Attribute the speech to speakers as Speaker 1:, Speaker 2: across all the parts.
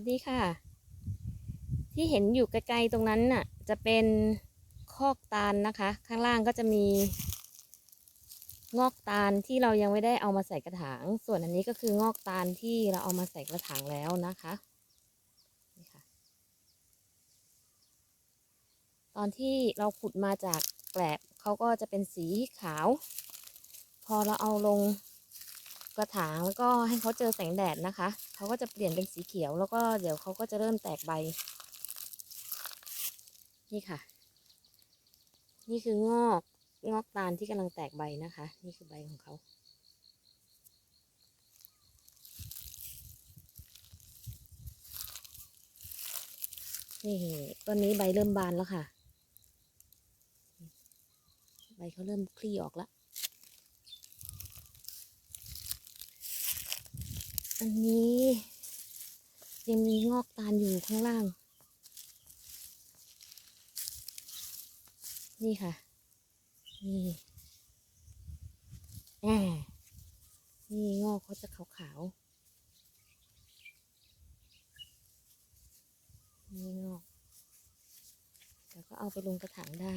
Speaker 1: วัสดีค่ะ ที่เห็นอยู่ไกลๆตรงนั้นน่ะ จะเป็นคอกตาลนะคะ ข้างล่างก็จะมี งอกตาลที่เรายังไม่ได้เอามาใส่กระถาง ส่วนอันนี้ก็คืองอกตาลที่เราเอามาใส่กระถางแล้วนะคะนี่ค่ะ ตอนที่เราขุดมาจากแกลบเขาก็จะเป็นสีขาว พอเราเอาลง กระถางแล้วก็ให้เขาเจอแสงแดดนะคะเขาก็จะเปลี่ยนเป็นสีเขียว แล้วก็เดี๋ยวเขาก็จะเริ่มแตกใบ นี่ค่ะ นี่คืองอกงอกตาลที่กำลังแตกใบนะคะ นี่คือใบของเขานี่ต้นนี้ใบเริ่มบานแล้วค่ะ ใบเขาเริ่มคลี่ออกแล้ว อันนี้ ยังมีงอกตาลอยู่ข้างล่าง นี่ค่ะ นี่แอบนี่งอกเขาจะขาวๆ นี่งอกแล้วก็เอาไปลงกระถางได้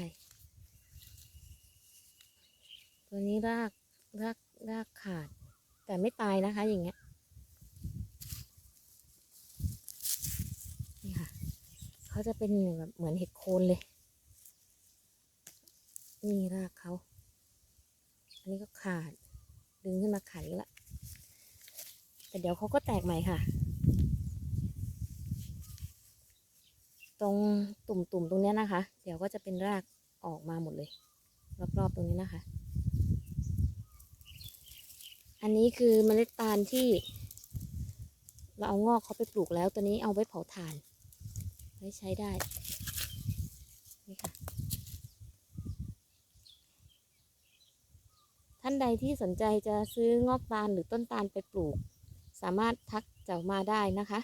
Speaker 1: ตัวนี้รากรากรากขาด แต่ไม่ตายนะคะอย่างเงี้ย นี่ค่ะ เขาจะเป็นแบบเหมือนเห็ดโคนเลย นี่รากเขา อันนี้ก็ขาด ดึงขึ้นมาขาดแล้วแต่เดี๋ยวเขาก็แตกใหม่ค่ะ ตรงตุ่มๆตรงนี้นะคะ เดี๋ยวก็จะเป็นรากออกมาหมดเลย รอบๆตรงนี้นะคะ อันนี้คือเมล็ดตาลที่ เราเอางอกเขาไปปลูกแล้วตัวนี้เอาไว้เผาถ่าน ไว้ใช้ได้นี่ค่ะท่านใดที่สนใจจะซื้องอกตาลหรือต้นตาลไปปลูก สามารถทักเจ้ามาได้นะคะ